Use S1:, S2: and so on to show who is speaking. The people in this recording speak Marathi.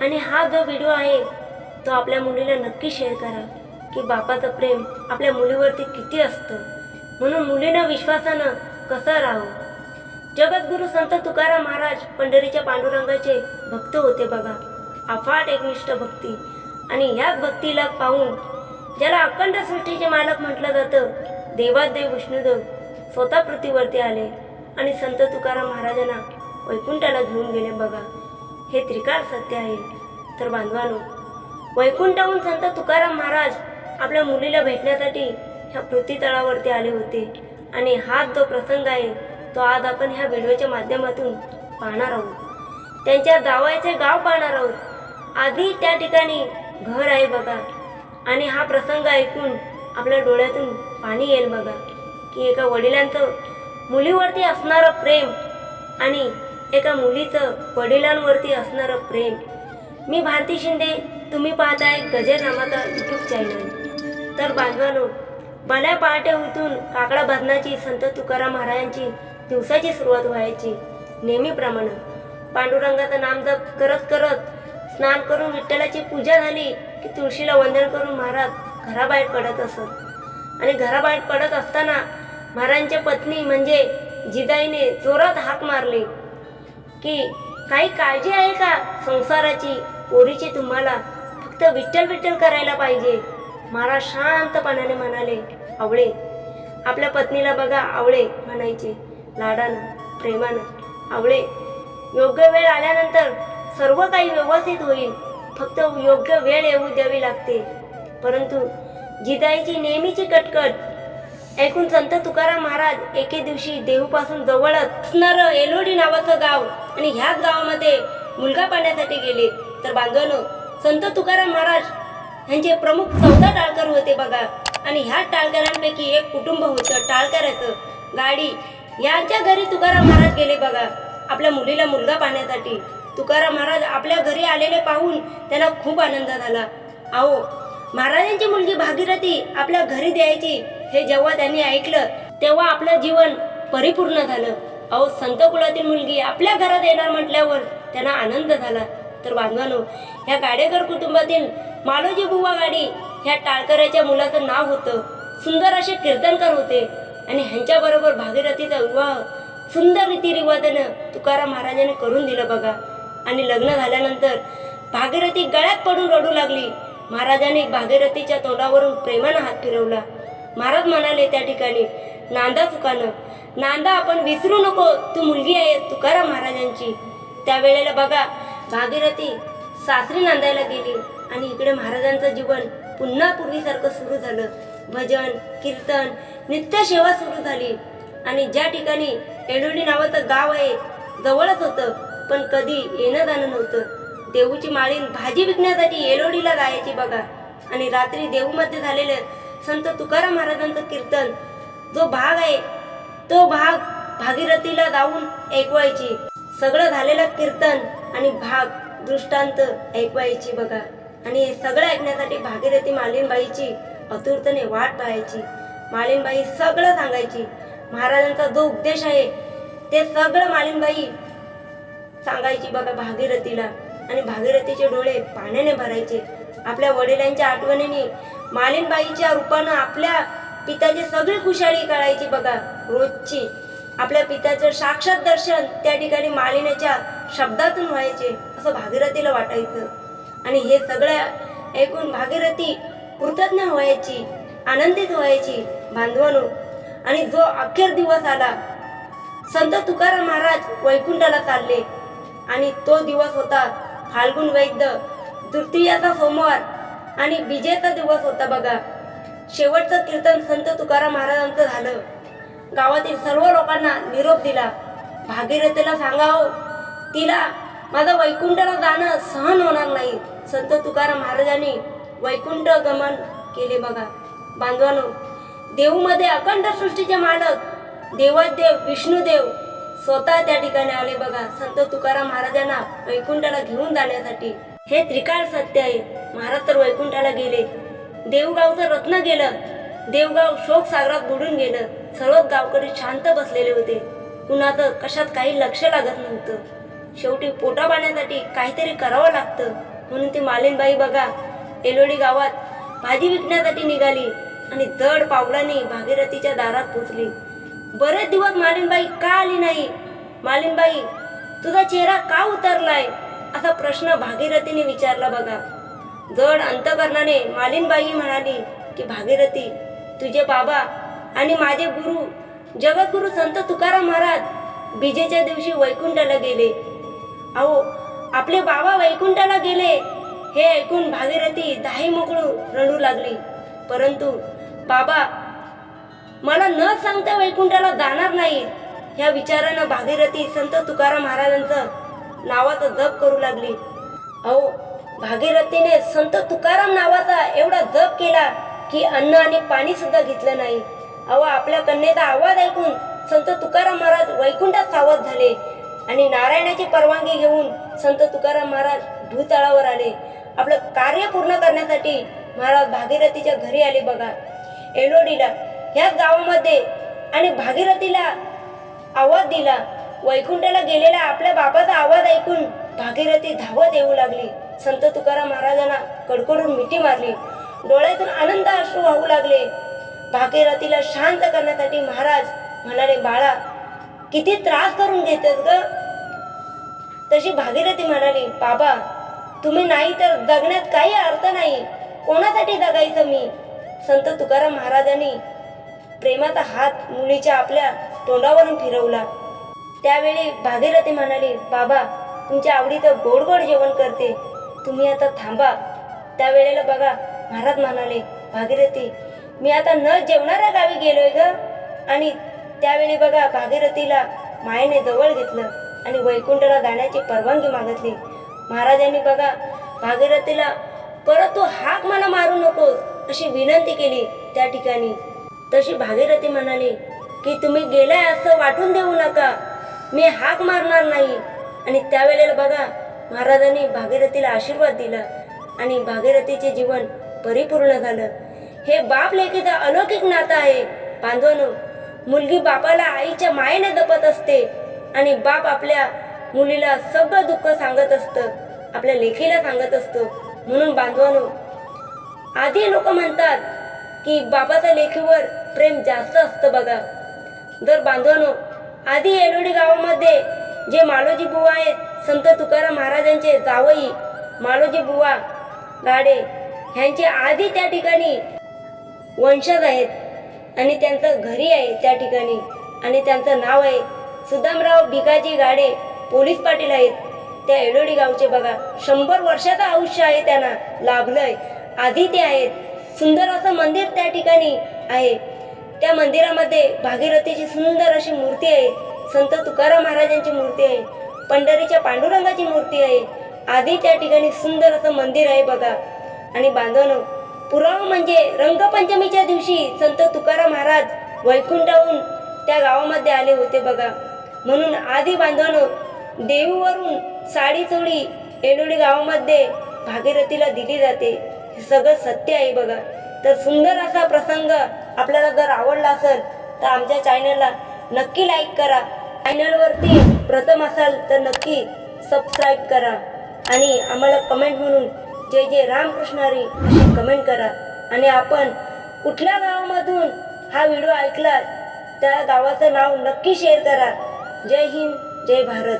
S1: आणि हा जो व्हिडिओ आहे तो आपल्या मुलीला नक्की शेअर करा की बापाचं प्रेम आपल्या मुलीवरती किती असतं. म्हणून मुलीनं विश्वासानं कसं राहावं? जगद्गुरु संत तुकाराम महाराज पंढरीच्या पांडुरंगाचे भक्त होते बघा. अफाट एकनिष्ठ भक्ती. आणि ह्याच भक्तीला पाहून ज्याला अखंड सृष्टीचे मालक म्हटलं जातं देवादेव विष्णुदेव स्वतः पृथ्वीवरती आले आणि संत तुकाराम महाराजांना वैकुंठाला घेऊन गेले बघा. हे त्रिकाळ सत्य आहे. तर बांधवानो वैकुंठाहून संत तुकाराम महाराज आपल्या मुलीला भेटण्यासाठी ह्या पृथ्वी तळावरती आले होते. आणि हा जो प्रसंग आहे तो आज आपण ह्या व्हिडिओच्या माध्यमातून पाहणार आहोत. त्यांच्या गावाचे गाव पाहणार आहोत. आधी त्या ठिकाणी घर आहे बघा. आणि हा प्रसंग ऐकून आपल्या डोळ्यातून पाणी येईल बघा की एका वडिलांचं मुलीवरती असणारं प्रेम आणि एका मुलीचं वडिलांवरती असणारं प्रेम. मी भारती शिंदे तुम्ही पाहताय गजर नामाचा यूट्यूब चॅनल तर बांधवानो भल्या पहाटे उठून काकडा भजनाची संत तुकाराम महाराजांची दिवसाची सुरुवात व्हायची नेहमीप्रमाणे. पांडुरंगाचं नामजप करत करत स्नान करून विठ्ठलाची पूजा झाली की तुळशीला वंदन करून महाराज घराबाहेर पडत असत. आणि घराबाहेर पडत असताना महाराजांच्या पत्नी म्हणजे जिदाईने जोरात हाक मारली. की काही काळजी आहे का संसाराची? पोरीची तुम्हाला फक्त विठ्ठल विठ्ठल करायला पाहिजे. महाराज शांतपणाने म्हणाले आवळे. आपल्या पत्नीला बघा आवळे म्हणायचे. लाडानं प्रेमानं आवळे योग्य वेळ आल्यानंतर सर्व काही व्यवस्थित होईल. फक्त योग्य वेळ येऊ द्यावी लागते. परंतु जिदाईची नेहमीची कटकट. ऐकून संत तुकाराम महाराज एके दिवशी देहूपासून जवळच असणारं एलोडी नावाचं गाव आणि ह्याच गावामध्ये मुलगा पाहण्यासाठी गेले. तर बांधवानो संत तुकाराम महाराज यांचे प्रमुख चौदा टाळकर होते बघा. आणि ह्या टाळकरांपैकी एक कुटुंब होतं टाळकराचं. गाडी यांच्या घरी तुकाराम महाराज गेले बघा आपल्या मुलीला मुलगा पाहण्यासाठी तुकाराम महाराज आपल्या घरी आलेले पाहून त्यांना खूप आनंद झाला. अहो महाराजांची मुलगी भागीरथी आपल्या घरी द्यायची हे जेव्हा त्यांनी ऐकलं तेव्हा आपलं जीवन परिपूर्ण झालं. अहो संत कुळातील मुलगी आपल्या घरात येणार म्हटल्यावर त्यांना आनंद झाला. तर बांधवानो ह्या गाडेकर कुटुंबातील मालोजी बुवा गाडी ह्या टाळकऱ्याच्या मुलाचं नाव होतं. सुंदर असे कीर्तनकार होते. आणि ह्यांच्याबरोबर भागीरथीचा विवाह सुंदर रीतिरिवाजानं तुकाराम महाराजांनी करून दिलं बघा. आणि लग्न झाल्यानंतर भागीरथी गळ्यात पडून रडू लागली. महाराजांनी भागीरथीच्या तोंडावरून प्रेमानं हात फिरवला. महाराज म्हणाले त्या ठिकाणी नांदा चुकानं नांदा आपण विसरू नको. तू मुलगी आहे तुकाराम महाराजांची. त्यावेळेला बघा भागीरथी सासरी नांदायला गेली आणि इकडे महाराजांचं जीवन पुन्हा पूर्वीसारखं सुरू झालं. भजन कीर्तन नित्य सेवा सुरू झाली. आणि ज्या ठिकाणी एडोडी नावाचं गाव आहे जवळच होतं पण कधी येणं जाणं नव्हतं. देऊची माळीन भाजी विकण्यासाठी एलोडीला जायची बघा. आणि रात्री देऊमध्ये झालेलं संत तुकाराम महाराजांचं कीर्तन जो भाग आहे तो भाग भागीरथीला जाऊन ऐकवायची. सगळं झालेलं कीर्तन आणि भाग दृष्टांत ऐकवायची बघा. आणि हे सगळं ऐकण्यासाठी भागीरथी मालिनबाईची आतुरतेने वाट पाहायची. मालिनबाई सगळं सांगायची. महाराजांचा जो उपदेश आहे ते सगळं मालिनबाई सांगायची बघा भागीरथीला. आणि भागीरथीचे डोळे पाण्याने भरायचे. आपल्या वडिलांच्या आठवणीने मालिनबाईच्या रूपानं आपल्या पित्याची सगळी खुशाली काढायची बघा रोजची. आपल्या पित्याचं साक्षात दर्शन त्या ठिकाणी मालिनीच्या शब्दातून व्हायचे असं भागीरथीला वाटायचं. आणि हे सगळं ऐकून भागीरथी कृतज्ञ व्हायची आनंदित व्हायची बांधवानो आणि जो अखेर दिवस आला संत तुकाराम महाराज वैकुंठाला चालले. आणि तो दिवस होता फाल्गुन वैद्य तृतीयाचा सोमवार. आणि विजेचा दिवस होता बघा शेवटचं कीर्तन संत तुकाराम महाराजांचं झालं. गावातील सर्व लोकांना निरोप दिला. भागीरथीला सांगावं तिला माझं वैकुंठाला जाणं सहन होणार नाही. संत तुकाराम महाराजांनी वैकुंठ गमन केले बघा. बांधवानो देऊमध्ये अखंड सृष्टीचे मालक देवादेव विष्णुदेव स्वतः त्या ठिकाणी आले बघा. संत तुकाराम महाराजांना वैकुंठाला घेऊन जाण्यासाठी. हे त्रिकाळ सत्य आहे. महाराज तर वैकुंठाला गेले. देवगावचं रत्न गेलं. देवगाव शोक सागरात बुडून गेलं. सर्वच गावकरी शांत बसलेले होते. कुणाचं कशात काही लक्ष लागत नव्हतं. शेवटी पोटा पाण्यासाठी काहीतरी करावं लागतं. म्हणून ती मालिनबाई बघा एलोडी गावात भाजी विकण्यासाठी निघाली आणि दड पावलाने भागीरथीच्या दारात पोचली. बरेच दिवस मालिनबाई का आली नाही? मालिनबाई तुझा चेहरा का उतरलाय? असा प्रश्न भागीरथीने विचारला बघा. जड अंतकरणाने मालिनबाई म्हणाली की भागीरथी तुझे बाबा आणि माझे गुरु जगद्गुरु संत तुकाराम महाराज बीजेच्या दिवशी वैकुंठाला गेले. अहो आपले बाबा वैकुंठाला गेले हे ऐकून भागीरथी दाही मोकळू रडू लागली. परंतु बाबा मला न सांगता वैकुंठाला जाणार नाही. ह्या विचारानं भागीरथी संत तुकाराम महाराजांचं नावाचा जप करू लागली. अहो भागीरथीने संत तुकाराम नावाचा एवढा जप केला की अन्न आणि पाणी सुद्धा घेतलं नाही. अहो आपल्या कन्येचा आवाज ऐकून संत तुकाराम महाराज वैकुंठात सावध झाले आणि नारायणाची परवानगी घेऊन संत तुकाराम महाराज भूतळावर आले. आपलं कार्य पूर्ण करण्यासाठी महाराज भागीरथीच्या घरी आले बघा. एलोडीला ह्याच गावामध्ये आणि भागीरथीला आवाज दिला. वैकुंठाला गेलेला आपल्या बापाचा आवाज ऐकून भागीरथी धावत येऊ लागली. संत तुकाराम महाराजांना कडकडून मिठी मारली. डोळ्यातून आनंद अश्रू वाहू लागले. भागीरथीला शांत करण्यासाठी महाराज म्हणाले बाळा किती त्रास करून घेतेस ग? तशी भागीरथी म्हणाली बाबा तुम्ही नाही तर जगण्यात काही अर्थ नाही. कोणासाठी जगायचं मी? संत तुकाराम महाराजांनी प्रेमाचा हात मुलीच्या आपल्या तोंडावरून फिरवला. त्यावेळी भागीरथी म्हणाली बाबा तुमच्या आवडीचं गोड गोड जेवण करते. तुम्ही आता थांबा. त्यावेळेला बघा महाराज म्हणाले भागीरथी मी आता न जेवणाऱ्या गावी गेलोय ग. आणि त्यावेळी बघा भागीरथीला मायेने जवळ घेतलं आणि वैकुंठला जाण्याची परवानगी मागितली. महाराजांनी बघा भागीरथीला परत तू हाक मला मारू नकोस अशी विनंती केली त्या ठिकाणी. तशी भागीरथी म्हणाली की तुम्ही गेलाय असं वाटून देऊ नका. मी हाक मारणार नाही. आणि त्यावेळेला बघा महाराजांनी भागीरथीला आशीर्वाद दिला आणि भागीरथीचे जीवन परिपूर्ण झालं. हे बाप लेखीचा अलौकिक नातं आहे. बांधवानो मुलगी बापाला आईच्या मायेने जपत असते आणि बाप आपल्या मुलीला सगळं दुःख सांगत असतं आपल्या लेखीला सांगत असतो. म्हणून बांधवानो आधी लोक म्हणतात की बाबाच्या लेखीवर प्रेम जास्त असतं बघा. जर बांधवानो आधी एलोडी गावामध्ये जे मालोजी बुवा आहेत संत तुकाराम महाराजांचे जावई मालोजी बुवा गाडे ह्यांचे आधी त्या ठिकाणी वंशज आहेत. आणि त्यांचं घरी आहे त्या ठिकाणी. आणि त्यांचं नाव आहे सुदामराव भिकाजी गाडे पोलीस पाटील आहेत. त्या एडोडी गावचे बघा शंभर वर्षाचं आयुष्य आहे त्यांना लाभलंय. आधी ते आहेत. सुंदर असं मंदिर त्या ठिकाणी आहे. त्या मंदिरामध्ये भागीरथीची सुंदर अशी मूर्ती आहे. संत तुकाराम महाराजांची मूर्ती आहे. पंढरीच्या पांडुरंगाची मूर्ती आहे. आधी त्या ठिकाणी सुंदर असं मंदिर आहे बघा. आणि बांधवनो पुरावा म्हणजे रंगपंचमीच्या दिवशी संत तुकाराम महाराज वैकुंठाहून त्या गावामध्ये आले होते बघा. म्हणून आधी बांधवनो देवीवरून साडी चोळी येडोळी गावामध्ये भागीरथीला दिली जाते. हे सगळं सत्य आहे बघा. तर सुंदर असा प्रसंग आपल्याला जर आवडला असेल तर आमच्या चॅनलला नक्की लाईक करा. चॅनलवरती प्रथम असाल तर नक्की सबस्क्राईब करा. आणि आम्हाला कमेंट म्हणून जय जय रामकृष्ण हरी अशी कमेंट करा. आणि आपण कुठल्या गावामधून हा व्हिडिओ ऐकला त्या गावाचं नाव नक्की शेअर करा. जय हिंद जय भारत.